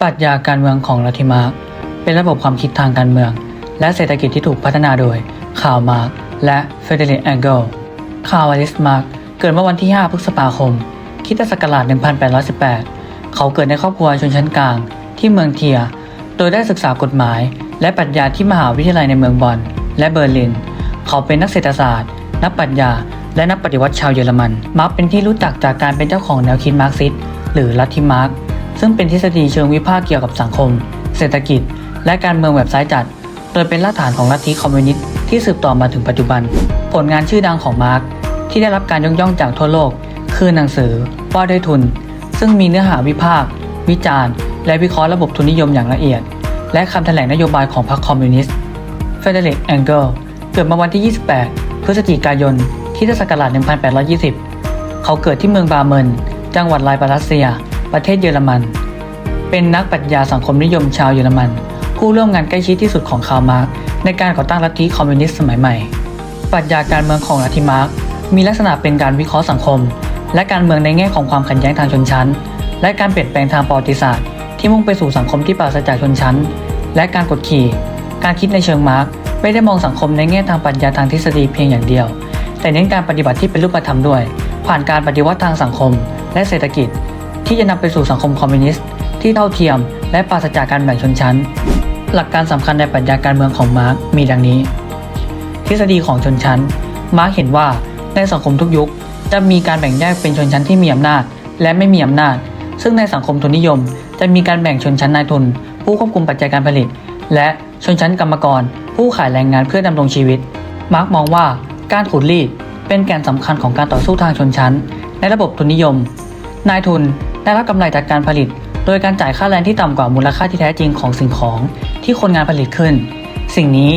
ปรัชญาการเมืองของลัทธิมาร์กเป็นระบบความคิดทางการเมือง และเศรษฐกิจที่ถูกพัฒนาโดยคาร์ลมาร์กและเฟเดริกแองเกิลคาร์ลลิสมาร์กเกิดเมื่อวันที่ 5 พฤษภาคมคิดศักราช 1818 เขาเกิดในครอบครัวชนชั้นกลาง ที่เมืองเทีย โดยได้ศึกษากฎหมาย และปรัชญาที่มหาวิทยาลัยในเมืองบอนและเบอร์ลิน เขาเป็นนักเศรษฐศาสตร์ นักปรัชญา และนักปฏิวัติชาวเยอรมัน มาร์กเป็นที่รู้จักจากการเป็นเจ้าของแนวคิดมาร์กซิสต์หรือลัทธิมาร์ก ซึ่งเป็นทฤษฎีเชิงวิพากษ์เกี่ยวกับสังคม เศรษฐกิจ และการเมืองแบบซ้ายจัด โดยเป็นรากฐานของลัทธิคอมมิวนิสต์ที่สืบต่อมาถึงปัจจุบัน ผลงานชื่อดังของมาร์กที่ได้รับการยกย่องจากทั่วโลก คือหนังสือว่าด้วยทุน ซึ่งมีเนื้อหาวิพากษ์วิจารณ์ และวิเคราะห์ระบบทุนนิยมอย่างละเอียด และคำแถลงนโยบายของพรรคคอมมิวนิสต์เฟเดริกแองเกิลเกิดมาวันที่ 28 พฤศจิกายนที่ศักราช1820 เขาเกิดที่เมืองบาเมินจังหวัดไลปารัสเซีย ประเทศเยอรมัน เป็นนักปรัชญาสังคมนิยมชาวเยอรมัน ผู้ร่วมงานใกล้ชิดที่สุดของคาร์มาร์กในการก่อตั้งลัทธิคอมมิวนิสต์สมัยใหม่ ปรัชญาการเมืองของลัทธิมาร์กมีลักษณะเป็นการวิเคราะห์สังคม และการเมืองในแง่ของความขัดแย้งทางชนชั้น และการเปลี่ยนแปลงทางประวัติศาสตร์ ที่มุ่งไปสู่สังคมที่ปราศจากชนชั้น และการกดขี่ การคิดในเชิงมาร์กไม่ได้มองสังคมในแง่ทางปรัชญาทางทฤษฎีเพียงอย่างเดียว แต่เน้นการปฏิบัติที่เป็นรูปธรรมด้วย ผ่านการปฏิวัติทางสังคม และเศรษฐกิจ ที่จะนำไปสู่สังคมคอมมิวนิสต์ที่เท่าเทียม และปราศจากการแบ่งชนชั้น หลักการสำคัญในปรัชญาการเมืองของมาร์กมีดังนี้ ทฤษฎีของชนชั้น มาร์กเห็นว่าในสังคมทุกยุค จะมีการแบ่งแยกเป็นชนชั้นที่มีอำนาจ และไม่มีอำนาจ ซึ่งในสังคมทุนนิยม จะมีการแบ่งชนชั้นนายทุน ผู้ควบคุมปัจจัยการผลิต และชนชั้นกรรมกร ผู้ขายแรงงานเพื่อดำรงชีวิต มาร์กมองว่าการขูดรีดเป็นแกนสำคัญของการต่อสู้ทางชนชั้น ในระบบทุนนิยม นายทุน ได้รับกำไรจากการผลิต โดยการจ่ายค่าแรงที่ต่ำกว่ามูลค่าที่แท้จริงของสิ่งของที่คนงานผลิตขึ้น สิ่งนี้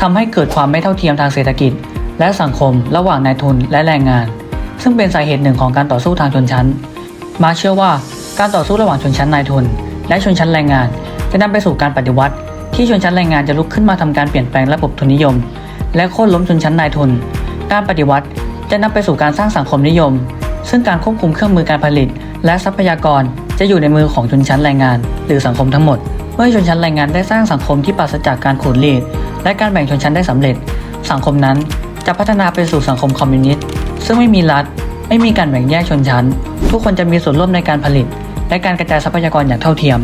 ทำให้เกิดความไม่เท่าเทียมทางเศรษฐกิจ และสังคมระหว่างนายทุนและแรงงาน ซึ่งเป็นสาเหตุหนึ่งของการต่อสู้ทางชนชั้น มาเชื่อว่าการต่อสู้ระหว่างชนชั้นนายทุน และชนชั้นแรงงาน จะนำไปสู่การปฏิวัติ ที่ชนชั้นแรงงานจะลุกขึ้นมาทำการเปลี่ยนแปลงระบบทุนนิยม และโค่นล้มชนชั้นนายทุน การปฏิวัติจะนำไปสู่การสร้างสังคมนิยม ซึ่งการควบคุมเครื่องมือการผลิต และทรัพยากรจะอยู่ในมือของชนชั้นแรงงาน หรือสังคมทั้งหมด เมื่อชนชั้นแรงงานได้สร้างสังคมที่ปราศจากการขูดรีดและการแบ่งชนชั้นได้สำเร็จ สังคมนั้นจะพัฒนาไปสู่สังคมคอมมิวนิสต์ซึ่งไม่มีรัฐ ไม่มีการแบ่งแยกชนชั้น ทุกคนจะมีส่วนร่วมในการผลิต และการกระจายทรัพยากรอย่างเท่าเทียม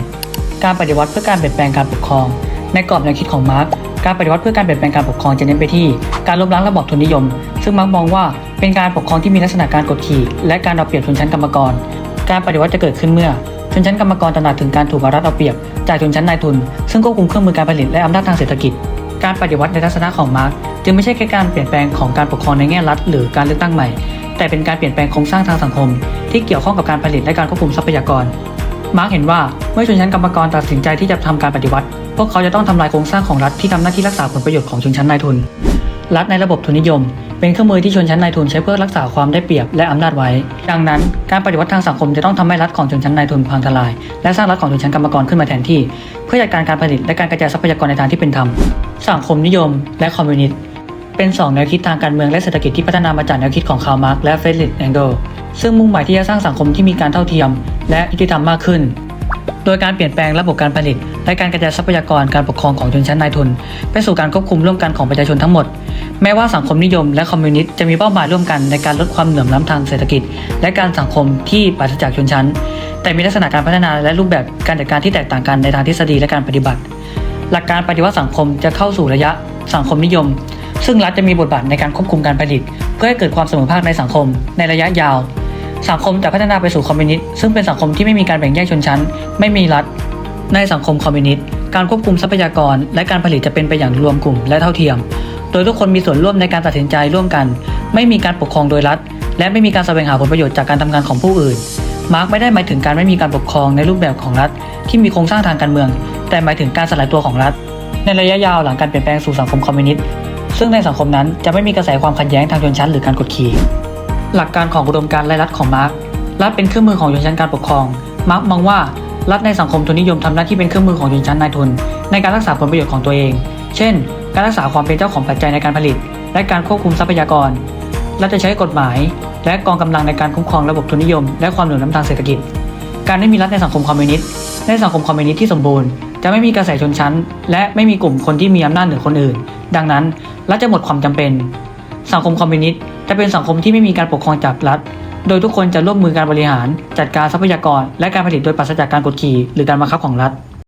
การปฏิวัติเพื่อการเปลี่ยนแปลงการปกครอง ในกรอบแนวคิดของมาร์กการปฏิวัติเพื่อการเปลี่ยนแปลงการปกครองจะเน้นไปที่ การล้มล้างระบอบทุนนิยม ซึ่งมาร์กมองว่า เป็นการปกครองที่มีลักษณะการกดขี่ และการเอาเปรียบชนชั้นกรรมกร การปฏิวัติจะเกิดขึ้นเมื่อ ชนชั้นกรรมกรตระหนักถึงการถูกรัฐเอาเปรียบจากชนชั้นนายทุน ซึ่งควบคุมเครื่องมือการผลิตและอำนาจทางเศรษฐกิจ การปฏิวัติในทัศนะของมาร์กจึงไม่ใช่แค่การเปลี่ยนแปลงของการปกครองในแง่รัฐหรือการเลือกตั้งใหม่ แต่เป็นการเปลี่ยนแปลงโครงสร้างทางสังคม ที่เกี่ยวข้องกับการผลิตและการควบคุมทรัพยากร มาร์กเห็นว่าเมื่อชนชั้นกรรมกรตัดสินใจที่จะทำการปฏิวัติ พวกเขาจะต้องทำลายโครงสร้างของรัฐที่ทำหน้าที่รักษาผลประโยชน์ของชนชั้นนายทุน รัฐในระบบทุนนิยม เป็นเครื่องมือที่ชนชั้นนายทุนใช้เพื่อรักษาความได้เปรียบและอำนาจไว้ ดังนั้นการปฏิวัติทางสังคมจะต้องทำให้รัฐของชนชั้นนายทุนพังทลาย และสร้างรัฐของชนชั้นกรรมกรขึ้นมาแทนที่ เพื่อจัดการการผลิตและการกระจายทรัพยากรในทางที่เป็นธรรม สังคมนิยม และคอมมิวนิสต์เป็นสองแนวคิดทางการเมืองและเศรษฐกิจที่พัฒนามาจากแนวคิดของคาร์ลมาร์กและเฟรดริชแองเกิลซึ่งมุ่งหมายที่จะสร้างสังคมที่มีการเท่าเทียม และยุติธรรมมากขึ้น โดยการเปลี่ยนแปลงระบบการผลิต และการกระจายทรัพยากรการปกครองของชนชั้นนายทุน ไปสู่การควบคุมร่วมกันของประชาชนทั้งหมด แม้ว่าสังคมนิยมและคอมมิวนิสต์จะมีเป้าหมายร่วมกันในการลดความเหลื่อมล้ำทางเศรษฐกิจ และการสังคมที่ปราศจากชนชั้น แต่มีลักษณะการพัฒนาและรูปแบบการจัดการที่แตกต่างกันในทางทฤษฎีและการปฏิบัติ หลักการปฏิวัติสังคมจะเข้าสู่ระยะสังคมนิยม ซึ่งรัฐจะมีบทบาทในการควบคุมการผลิต เพื่อให้เกิดความเสมอภาคในสังคม ในระยะยาวสังคมจะพัฒนาไปสู่คอมมิวนิสต์ซึ่งเป็นสังคมที่ไม่มีการแบ่งแยกชนชั้น ไม่มีรัฐ ในสังคมคอมมิวนิสต์ การควบคุมทรัพยากร และการผลิตจะเป็นไปอย่างรวมกลุ่มและเท่าเทียม โดยทุกคนมีส่วนร่วมในการตัดสินใจร่วมกัน ไม่มีการปกครองโดยรัฐ และไม่มีการแสวงหาผลประโยชน์จากการทำงานของผู้อื่น มาร์กไม่ได้หมายถึงการไม่มีการปกครองในรูปแบบของรัฐ ที่มีโครงสร้างทางการเมือง แต่หมายถึงการสลายตัวของรัฐ ในระยะยาวหลังการเปลี่ยนแปลงสู่สังคมคอมมิวนิสต์ ซึ่งในสังคมนั้นจะไม่มีกระแสความขัดแย้งทางชนชั้นหรือการกดขี่ หลักการของอุดมการณ์และรัฐของมาร์กรัฐเป็นเครื่องมือของชนชั้นการปกครอง มาร์กมองว่า รัฐในสังคมทุนนิยมทำหน้าที่เป็นเครื่องมือของชนชั้นนายทุน ในการรักษาผลประโยชน์ของตัวเอง เช่น การรักษาความเป็นเจ้าของปัจจัยในการผลิต และการควบคุมทรัพยากร รัฐจะใช้กฎหมาย และกองกำลังในการคุ้มครองระบบทุนนิยม และความเหลื่อมล้ำทางเศรษฐกิจ การไม่มีรัฐในสังคมคอมมิวนิสต์ ในสังคมคอมมิวนิสต์ที่สมบูรณ์ จะไม่มีกระแสชนชั้น และไม่มีกลุ่มคนที่มีอำนาจเหนือคนอื่น ดังนั้นรัฐจะหมดความจำเป็น สังคมคอมมิวนิสต์จะเป็นสังคมที่ไม่มีการปกครองจากรัฐ โดยทุกคนจะร่วมมือการบริหาร จัดการทรัพยากร และการผลิตโดยปราศจากการกดขี่ หรือการบังคับของรัฐ